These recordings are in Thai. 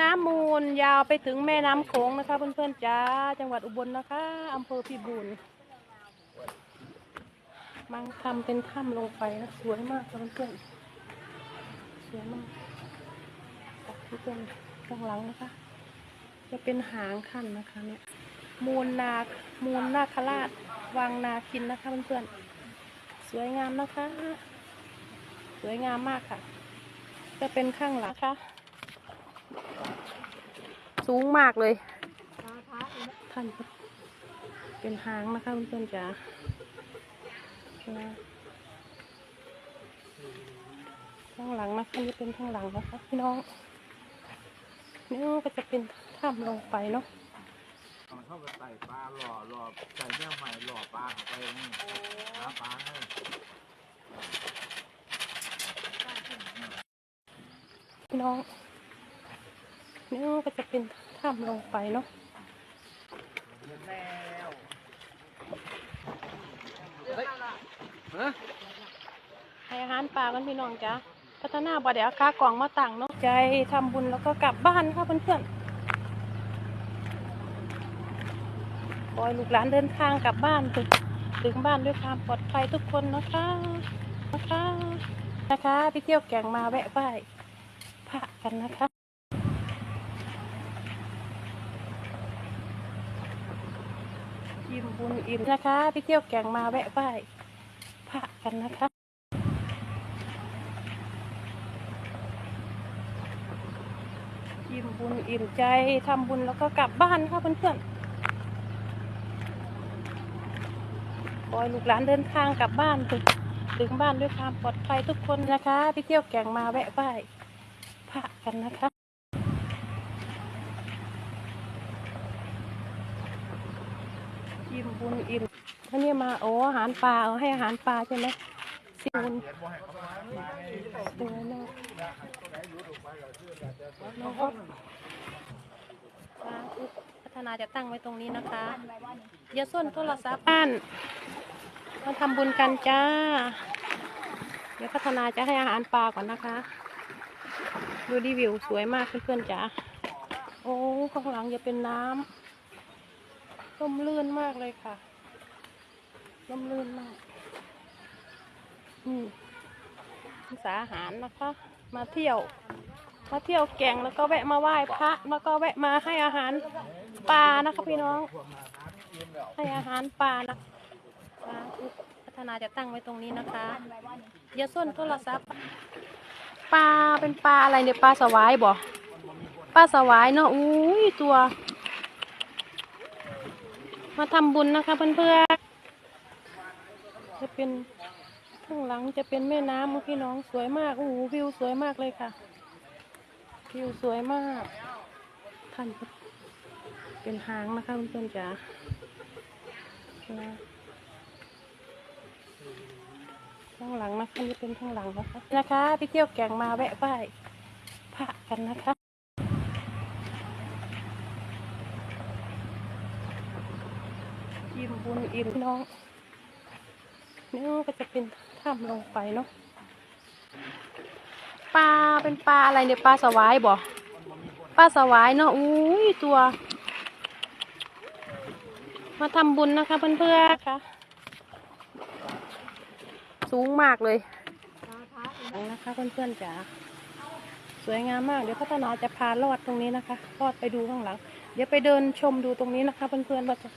น้ำมูลยาวไปถึงแม่น้ำโขงนะคะเพื่อนๆจ้าจังหวัดอุบลนะคะอำเภอพิบูลมังทำเป็นถ้ำลงไปนะสวยมากเพื่อนๆสวยมากที่เป็นข้างหลังนะคะ จะเป็นหางขันนะคะเนี่ยมูลนามูลนาคราชวังนาคินนะคะเพื่อนๆสวยงามนะคะ สวยงามมากค่ะ จะเป็นข้างหลังนะคะ สูงมากเลยท่านเป็นหางนะคะเพื่อนๆจ๋านะข้างหลังนะคะนี่เป็นข้างหลังนะคะพี่น้องนี่ก็จะเป็นถ้ำลงไปเนาะเอาเข้าไปใส่ปลาหล่อหล่อใส่แม่ใหม่หล่อปลาเข้าไปนี่หาปลาให้พี่น้อง นี่ก็จะเป็นถ้ำลงไปเนาะฮะให้อาหารปลากันพี่น้องจ้าพัฒนาบ่เดี๋ยวเอาคากล่องมาตั้งเนาะใจทำบุญแล้วก็กลับบ้านค่ะเพื่อนๆขอให้ลูกหลานเดินทางกลับบ้านถึงถึงบ้านด้วยความปลอดภัยทุกคนนะคะนะคะนะคะไปเที่ยวแก่งมาแวะไหว้พระกันนะคะ อิ่มบุญอิ่มนะคะไปเที่ยวแก่งมาแวะไหว้พระกันนะคะอิ่มบุญอิ่มใจทำบุญแล้วก็กลับบ้านค่ะเพื่อนๆขอให้ลูกหลานเดินทางกลับบ้านถึงถึงบ้านด้วยความปลอดภัยทุกคนนะคะไปเที่ยวแก่งมาแวะไหว้พระกันนะคะ อิ่มบุญอิ่มท่านี่มาโอ้อาหารปลาเอาให้อาหารปลาใช่ไหมสิบุญสวยมากน้องอ๊อฟสาธุพัฒนาจะตั้งไว้ตรงนี้นะคะอย่าส้นโทรศัพท์บ้านมาทำบุญกันจ้า เดี๋ยวพัฒนาจะให้อาหารปลาก่อนนะคะ ดูดีวิวสวยมากเพื่อนๆจ้าโอ้ข้างหลังจะเป็นน้ำ ร่มรื่นมากเลยค่ะร่มรื่นมาก อืมสาอาหารนะคะ มาเที่ยว มาเที่ยวแก่งแล้วก็แวะมาไหว้พระ แล้วก็แวะมาให้อาหารปลานะคะพี่น้อง ให้อาหารปลานะสาพัฒนาจะตั้งไว้ตรงนี้นะคะอย่าส้นโทรศัพท์ปลาเป็นปลาอะไรเนี่ยปลาสวายบ่ปลาสวายเนาะอุ้ยตัว มาทำบุญนะคะเพื่อนๆ จะเป็นข้างหลังจะเป็นแม่น้ำพี่น้องสวยมากโอ้โหวิวสวยมากเลยค่ะ วิวสวยมากท่านเป็นหางนะคะเพื่อนๆจ๋าข้างหลังนะคะนี่เป็นข้างหลังนะคะนะคะไปเที่ยวแก่งมาแวะไหว้พระกันนะคะ บุญอิ่มน้องนี่ก็จะเป็นถ้ำลงไปเนาะปลาเป็นปลาอะไรเนี่ยปลาสวายบ่ปลาสวายเนาะอุ้ยตัว มาทำบุญนะคะเพื่อนๆค่ะ สูงมากเลยนะคะเพื่อนๆจ๋าสวยงามมากเดี๋ยวพัฒนาจะพาลอดตรงนี้นะคะลอดไปดูข้างหลัง เดี๋ยวไปเดินชมดูตรงนี้นะคะเพื่อนๆว่าจะ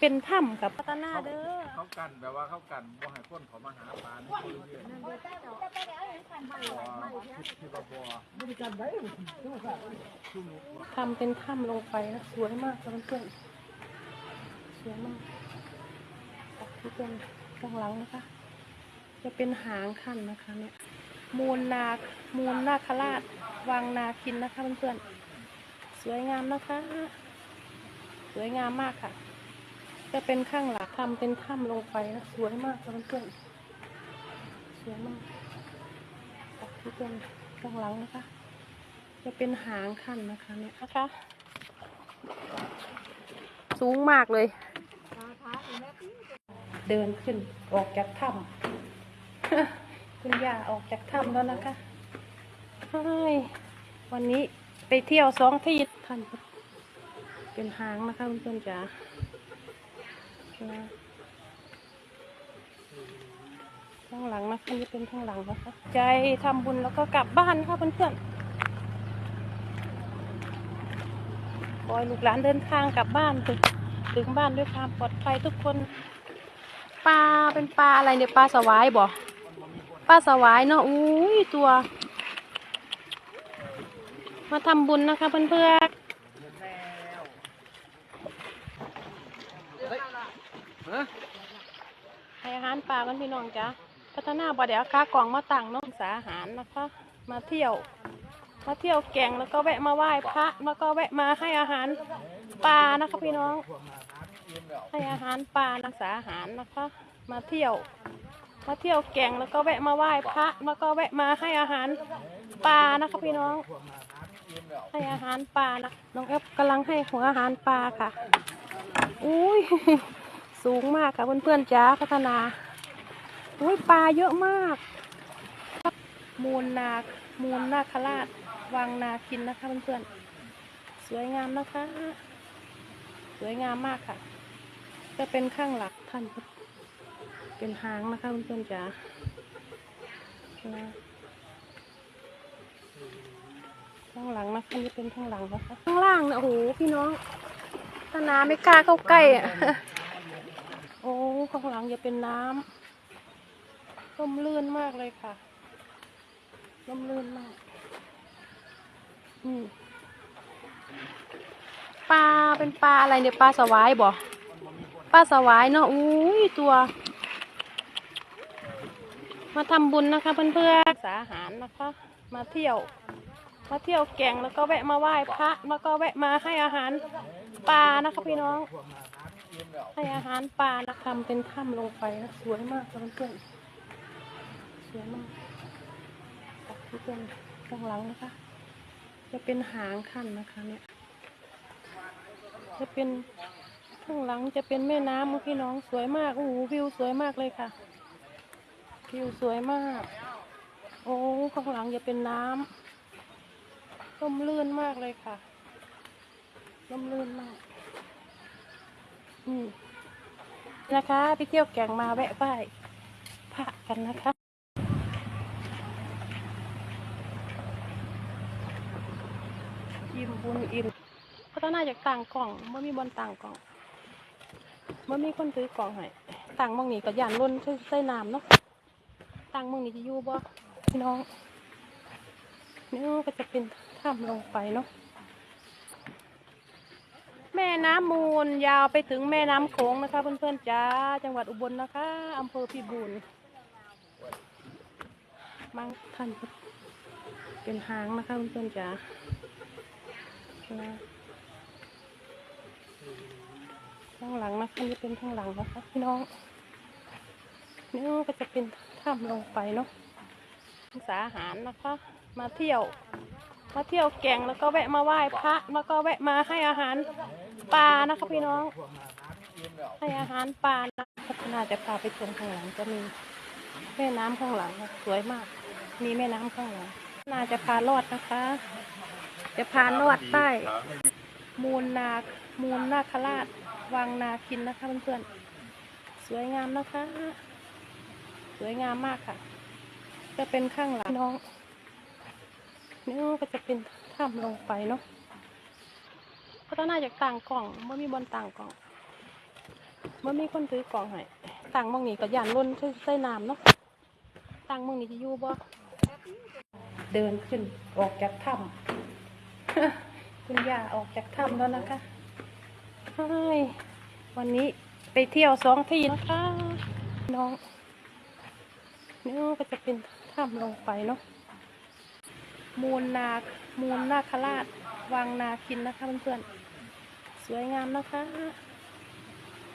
เป็นถ้ำกับพัฒนาเด้อเขากันแบบว่าเขากันบ่ให้คนเขามาหาปลาในที่เรื่อยๆบ่ที่บ่บ่ทำเป็นถ้ำลงไปนะสวยมากค่ะเพื่อนๆสวยมากที่เป็นข้างหลังนะคะ จะเป็นหางขันนะคะเนี่ยมูลนามูลนาคราชวังนาคินนะคะเพื่อนๆสวยงามนะคะ สวยงามมากค่ะ จะเป็นข้างหลังทำเป็นถ้ำลงไปนะสวยมากค่ะเพื่อนๆสวยมากที่เป็นข้างหลังนะคะ จะเป็นหางขันนะคะเนี่ยนะคะสูงมากเลย เดินขึ้นออกจากถ้ำคุณย่าออกจากถ้ำแล้วนะคะใช่วันนี้ไปเที่ยวสองที่ท่านเป็นหางนะคะเพื่อนๆจ๋านะ ข้างหลังนะคะนี่เป็นข้างหลังนะคะ ใจทำบุญแล้วก็กลับบ้านค่ะเพื่อนๆขอให้ลูกหลานเดินทางกลับบ้านถึงถึงบ้านด้วยความปลอดภัยทุกคนปลาเป็นปลาอะไรเนี่ยปลาสวายบ่ปลาสวายเนาะอุ้ยตัว มาทำบุญนะคะเพื่อนๆให้อารปลากันพี่น้องจ้ะพัฒนาบ่เดี๋ยวค้ากล่องมาตั้งเน้องสาหารนะคะ มาเที่ยว มาเที่ยวแก่งแล้วก็แวะมาไหว้พระแล้วก็แวะมาให้อาหารปลานะคะพี่น้อง ให้อาหารปลารักษาอาหารนะคะ มาเที่ยว มาเที่ยวแก่งแล้วก็แวะมาไหว้พระแล้วก็แวะมาให้อาหารปลานะคะพี่น้อง ให้อาหารปลานะน้องแอฟกำลังให้หัวอาหารปลาค่ะ อุ้ย สูงมากค่ะเพื่อนๆจ้าพัฒนาอุ้ยปลาเยอะมาก มูลนามูลนาคราชวังนาคินนะคะเพื่อนๆสวยงามนะคะ สวยงามมากค่ะ จะเป็นข้างหลักท่านเป็นหางนะคะเพื่อนๆจ๋าข้างหลังนะคะนี่เป็นข้างหลังนะคะข้างล่างนะโอ้โหพี่น้องถ้าน้ำไม่กล้าเข้าใกล้อะ โอ้ข้างหลังจะเป็นน้ำร่มรื่นมากเลยค่ะร่มรื่นมาก อืมปลาเป็นปลาอะไรเนี่ยปลาสวายบ่ปลาสวายเนาะอุ้ยตัว มาทำบุญนะคะเพื่อนๆสาอาหารนะคะ มาเที่ยว มาเที่ยวแก่งแล้วก็แวะมาไหว้พระแล้วก็แวะมาให้อาหารปลานะคะพี่น้อง ให้อาหารปลานะทำเป็นถ้ำลงไปนะสวยมากเพื่อนๆสวยมากค่ะเพื่อนๆข้างหลังนะคะ จะเป็นหางขั้นนะคะ เนี่ย จะเป็นข้างหลังจะเป็นแม่น้ำพี่น้องสวยมากโอ้โหวิวสวยมากเลยค่ะวิวสวยมาก โอ้ข้างหลังจะเป็นน้ำร่มรื่นมากเลยค่ะร่มรื่นมาก นะคะไปเที่ยวแก่งมาแวะไหว้พระกันนะคะอิ่มบุญอิ่มพัฒนาจากต่างกล่องเมื่อมีบอลต่างกล่องเมื่อมีคนซื้อกล่องให้ต่างมองนี้ก็ย่านล้นใส่น้ำเนาะต่างมองนี้จะอยู่บ่พี่น้องนี่ก็จะเป็นถ้ำลงไปเนาะ แม่น้ำมูลยาวไปถึงแม่น้ำโขงนะคะ เพื่อนๆจ้าจังหวัดอุบลนะคะอำเภอพิบูลมังท่านเป็นหางนะคะเพื่อนๆจ้าข้างหลังนะคะนี่เป็นข้างหลังนะคะพี่น้องนี่ก็จะเป็นถ้ำลงไปเนาะสาอาหารนะคะ มาเที่ยว มาเที่ยวแก่งแล้วก็แวะมาไหว้พระแล้วก็แวะมาให้อาหาร ปลานะคะพี่น้อง ให้อาหารปลาพัฒนาจะพาไปชมข้างหลังจะมีแม่น้ำข้างหลังสวยมาก มีแม่น้ำข้างหลังน่าจะพาลอดนะคะ จะพาลอดใต้ มูลนามูลนาคราชวังนาคินนะคะเพื่อนๆสวยงามนะคะ สวยงามมากค่ะ จะเป็นข้างหลังน้องนี่ก็จะเป็นถ้ำลงไปเนาะ พัฒนาจากต่างกล่องเมื่อมีบอลต่างกล่องเมื่อมีคนซื้อกล่องให้ต่างมองนี้ก็ยานล้นใส่น้ำเนาะต่างมองนี้จะอยู่บ่เดินขึ้นออกจากถ้ำคุณย่าออกจากถ้ำแล้วนะคะใช่วันนี้ไปเที่ยวสองที่นะคะ น้องนี่ก็จะเป็นถ้ำลงไปเนาะมูลนา มูลนาคราช วังนาคินนะคะเพื่อนๆ สวยงามนะคะ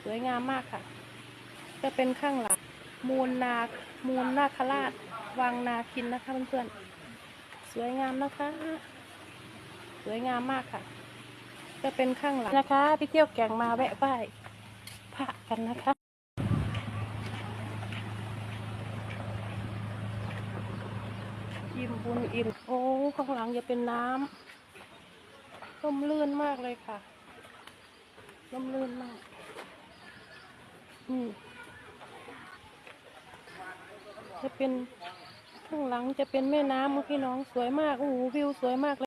สวยงามมากค่ะ จะเป็นข้างหลังมูลนาคมูลนาคราชวังนาคินนะคะเพื่อนๆสวยงามนะคะ สวยงามมากค่ะ จะเป็นข้างหลังนะคะไปเที่ยวแก่งมาแวะไหว้พระกันนะคะอิ่มบุญอิ่มโอ้ข้างหลังจะเป็นน้ร่มรื่นมากเลยค่ะ ร่มรื่นมาก อืมจะเป็นข้างหลังจะเป็นแม่น้ำพี่น้องสวยมากโอ้โหวิวสวยมากเลย